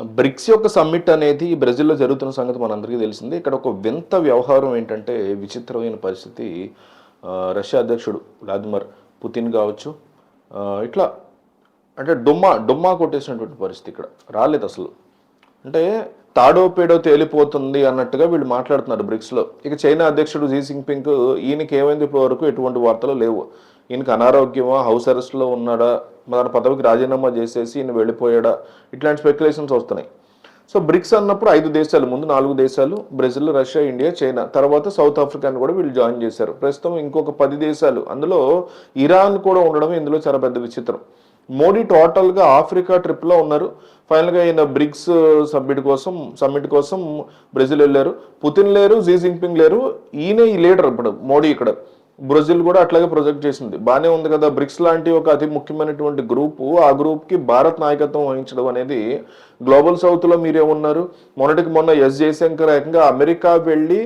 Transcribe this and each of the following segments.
Bricks యొక్క summit అనేది బ్రెజిల్లో జరుగుతున్న సంగతి మనందరికీ తెలిసింది. ఇక్కడ ఒక వింత వ్యవహారం ఏంటంటే విచిత్రమైన పరిస్థితి. రష్యా అధ్యక్షుడు వ్లాదిమిర్ పుతిన్ కావచ్చు. ఇట్లా అంటే డుమ్మా డుమ్మా కొట్టేసినటువంటి పరిస్థితి ఇక్కడ రాలేదు అసలు. అంటే తాడో పేడో తేలిపోతుంది అన్నట్టుగా వీళ్ళు మాట్లాడుతున్నారు బ్రిక్స్లో. ఇక చైనా అధ్యక్షుడు జీ పింగ్ ఈయనకి ఏమైంది ఇప్పటి వరకు ఎటువంటి వార్తలు లేవు. ఈయనకి అనారోగ్యమా హౌస్ అరెస్ట్లో ఉన్నాడా తన పదవికి రాజీనామా చేసేసి ఈయన వెళ్ళిపోయాడా? ఇట్లాంటి స్పెక్యులేషన్స్ వస్తున్నాయి. సో బ్రిక్స్ అన్నప్పుడు ఐదు దేశాలు ముందు నాలుగు దేశాలు బ్రెజిల్ రష్యా ఇండియా చైనా తర్వాత సౌత్ ఆఫ్రికాని కూడా వీళ్ళు జాయిన్ చేశారు. ప్రస్తుతం ఇంకొక పది దేశాలు అందులో ఇరాన్ కూడా ఉండడం ఇందులో చాలా పెద్ద విచిత్రం. మోడీ టోటల్గా ఆఫ్రికా ట్రిప్లో ఉన్నారు. ఫైనల్గా ఈయన బ్రిక్స్ సబ్మిట్ కోసం సమ్మిట్ కోసం బ్రెజిల్ వెళ్ళారు. పుతిన్ లేరు జీ జింగ్పింగ్ లేరు. ఈయన ఈ లీడర్ ఇప్పుడు మోడీ ఇక్కడ. బ్రెజిల్ కూడా అట్లాగే ప్రొజెక్ట్ చేసింది. బాగానే ఉంది కదా బ్రిక్స్ లాంటి ఒక అతి ముఖ్యమైనటువంటి గ్రూపు ఆ గ్రూప్కి భారత్ నాయకత్వం వహించడం అనేది గ్లోబల్ సౌత్లో మీరేమన్నారు మొన్నటికి మొన్న ఎస్ జయశంకర్ ఏకంగా అమెరికా వెళ్ళి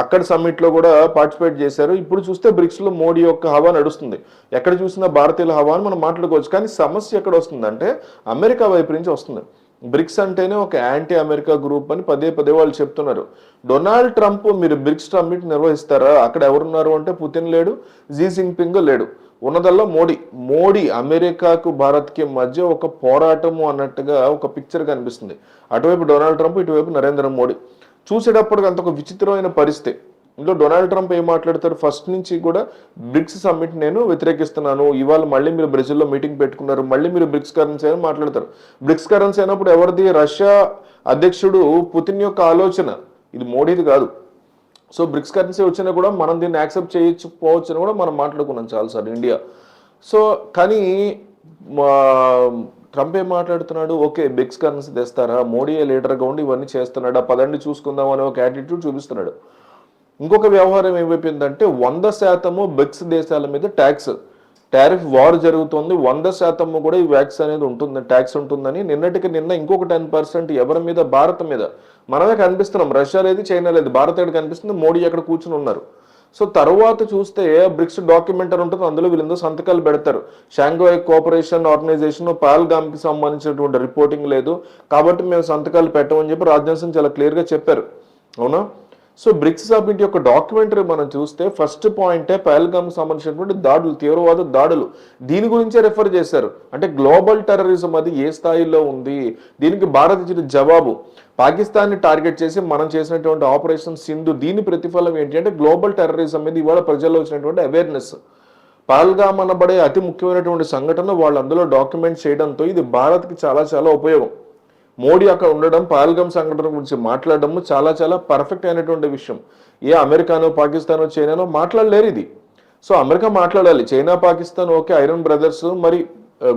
అక్కడ సమ్మిట్లో కూడా పార్టిసిపేట్ చేశారు. ఇప్పుడు చూస్తే బ్రిక్స్లో మోడీ యొక్క హవా నడుస్తుంది. ఎక్కడ చూసినా భారతీయుల హవా అని మనం మాట్లాడుకోవచ్చు. కానీ సమస్య ఎక్కడ వస్తుందంటే అమెరికా వైపు నుంచి వస్తుంది. బ్రిక్స్ అంటేనే ఒక యాంటీ అమెరికా గ్రూప్ అని పదే పదే వాళ్ళు చెప్తున్నారు. డొనాల్డ్ ట్రంప్ మీరు బ్రిక్స్ సమ్మిట్ నిర్వహిస్తారా? అక్కడ ఎవరున్నారు అంటే పుతిన్ లేడు జీ జింపింగ్ లేడు. ఉన్నదల్లా మోడీ. మోడీ అమెరికాకు భారత్కి మధ్య ఒక పోరాటము అన్నట్టుగా ఒక పిక్చర్ కనిపిస్తుంది. అటువైపు డొనాల్డ్ ట్రంప్ ఇటువైపు నరేంద్ర మోడీ. చూసేటప్పటికి అంత ఒక విచిత్రమైన పరిస్థితి. ఇందులో డొనాల్డ్ ట్రంప్ ఏం మాట్లాడతారు ఫస్ట్ నుంచి కూడా బ్రిక్స్ సమ్మిట్ నేను వ్యతిరేకిస్తున్నాను. ఇవాళ మళ్ళీ మీరు బ్రెజిల్లో మీటింగ్ పెట్టుకున్నారు. మళ్ళీ మీరు బ్రిక్స్ కరెన్సీ అని మాట్లాడతారు. బ్రిక్స్ కరెన్సీ అయినప్పుడు ఎవరిది? రష్యా అధ్యక్షుడు పుతిన్ యొక్క ఆలోచన. ఇది మోడీది కాదు. సో బ్రిక్స్ కరెన్సీ వచ్చినా కూడా మనం దీన్ని యాక్సెప్ట్ చేయొచ్చు పోవచ్చు అని కూడా మనం మాట్లాడుకున్నాం చాలాసార్లు ఇండియా సో కానీ ట్రంప్ ఏం మాట్లాడుతున్నాడు? ఓకే బ్రిక్స్ కరెన్సీ తెస్తారా? మోడీ లీడర్గా ఉండి ఇవన్నీ చేస్తున్నాడా? పదండి చూసుకుందాం అనే ఒక యాటిట్యూడ్ చూపిస్తున్నాడు. ఇంకొక వ్యవహారం ఏమైపోయిందంటే వంద శాతము బ్రిక్స్ దేశాల మీద ట్యాక్స్ టారిఫ్ వార్ జరుగుతుంది. వంద శాతము కూడా ఈ వ్యాక్స్ అనేది ఉంటుంది ట్యాక్స్ ఉంటుందని. నిన్నటికి నిన్న ఇంకొక టెన్ పర్సెంట్ ఎవరి మీద? భారత్ మీద. మనమే కనిపిస్తున్నాం. రష్యా లేదు చైనా లేదు. భారత్ ఎక్కడ కనిపిస్తుంది? మోడీ అక్కడ కూర్చుని ఉన్నారు. సో తర్వాత చూస్తే బ్రిక్స్ డాక్యుమెంట్ అని ఉంటుంది. అందులో వీళ్ళందరూ సంతకాలు పెడతారు. షాంఘాయ్ కోఆపరేషన్ ఆర్గనైజేషన్ పాల్గామ్కి సంబంధించినటువంటి రిపోర్టింగ్ లేదు. కాబట్టి మేము సంతకాలు పెట్టమని చెప్పి రాజ్నాథ్ సింగ్ చాలా క్లియర్గా చెప్పారు. అవునా? సో బ్రిక్స్ సబ్మిట్ యొక్క డాక్యుమెంటరీ మనం చూస్తే ఫస్ట్ పాయింటే పహల్గామ్కి సంబంధించినటువంటి దాడులు తీవ్రవాద దాడులు. దీని గురించే రెఫర్ చేశారు. అంటే గ్లోబల్ టెర్రరిజం అది ఏ స్థాయిలో ఉంది? దీనికి భారత్ ఇచ్చిన జవాబు పాకిస్తాన్ని టార్గెట్ చేసి మనం చేసినటువంటి ఆపరేషన్ సింధు దీని ప్రతిఫలం ఏంటి అంటే గ్లోబల్ టెర్రరిజం మీద ఇవాళ ప్రజల్లో వచ్చినటువంటి అవేర్నెస్ పహల్గామ్ అనబడే అతి ముఖ్యమైనటువంటి సంఘటన వాళ్ళు అందులో డాక్యుమెంట్ చేయడంతో ఇది భారత్కి చాలా చాలా ఉపయోగం. మోడీ అక్కడ ఉండడం పాల్గమ్ సంఘటన గురించి మాట్లాడడం చాలా చాలా పర్ఫెక్ట్ అయినటువంటి విషయం. ఏ అమెరికానో పాకిస్తానో చైనానో మాట్లాడలేరు ఇది. సో అమెరికా మాట్లాడాలి. China Pakistan okay iron brothers మరి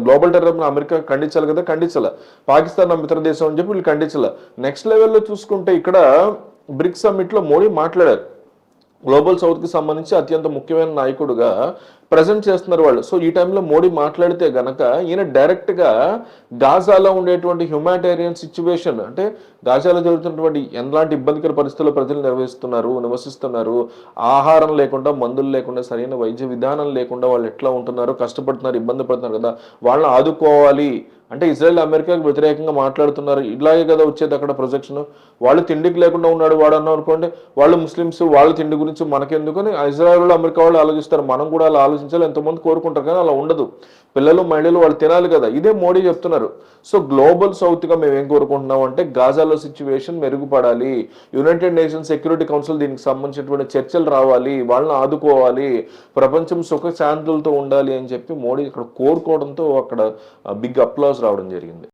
గ్లోబల్ టెర్రర్ అమెరికా ఖండించాలి కదా ఖండించాల. పాకిస్తాన్ నా మిత్ర దేశం అని చెప్పి వీళ్ళు ఖండించాల. నెక్స్ట్ లెవెల్లో చూసుకుంటే ఇక్కడ బ్రిక్స్ సమ్మిట్లో మోడీ మాట్లాడారు. గ్లోబల్ సౌత్కి సంబంధించి అత్యంత ముఖ్యమైన నాయకుడుగా ప్రజెంట్ చేస్తున్నారు వాళ్ళు. సో ఈ టైంలో మోడీ మాట్లాడితే గనక ఈయన డైరెక్ట్గా గాజాలో ఉండేటువంటి హ్యూమానిటేరియన్ సిచ్యువేషన్ అంటే గాజాలో జరుగుతున్నటువంటి ఎలాంటి ఇబ్బందికర పరిస్థితుల్లో ప్రజలు నిర్వహిస్తున్నారు నివసిస్తున్నారు ఆహారం లేకుండా మందులు లేకుండా సరైన వైద్య విధానం లేకుండా వాళ్ళు ఎట్లా ఉంటున్నారు కష్టపడుతున్నారు ఇబ్బంది పడుతున్నారు కదా వాళ్ళని ఆదుకోవాలి. అంటే ఇజ్రాయెల్ అమెరికాకు వ్యతిరేకంగా మాట్లాడుతున్నారు. ఇలాగే కదా వచ్చేది అక్కడ ప్రొజెక్షన్ వాళ్ళు తిండికి లేకుండా ఉన్నాడు వాడు అన్నాం అనుకోండి వాళ్ళు ముస్లిమ్స్ వాళ్ళ తిండి గురించి మనకెందుకని ఇజ్రాయెల్ అమెరికా వాళ్ళు ఆలోచిస్తారు. మనం కూడా అలా ఆలోచించాలి ఎంతమంది కోరుకుంటారు కానీ అలా ఉండదు. పిల్లలు మహిళలు వాళ్ళు తినాలి కదా. ఇదే మోడీ చెప్తున్నారు. సో గ్లోబల్ సౌత్గా మేము ఏం కోరుకుంటున్నాం అంటే గాజాలో సిచ్యువేషన్ మెరుగుపడాలి. యునైటెడ్ నేషన్స్ సెక్యూరిటీ కౌన్సిల్ దీనికి సంబంధించినటువంటి చర్చలు రావాలి. వాళ్ళని ఆదుకోవాలి. ప్రపంచం సుఖ శాంతులతో ఉండాలి అని చెప్పి మోడీ ఇక్కడ కోరుకోవడంతో అక్కడ బిగ్ అప్లాస్ రావడం జరిగింది.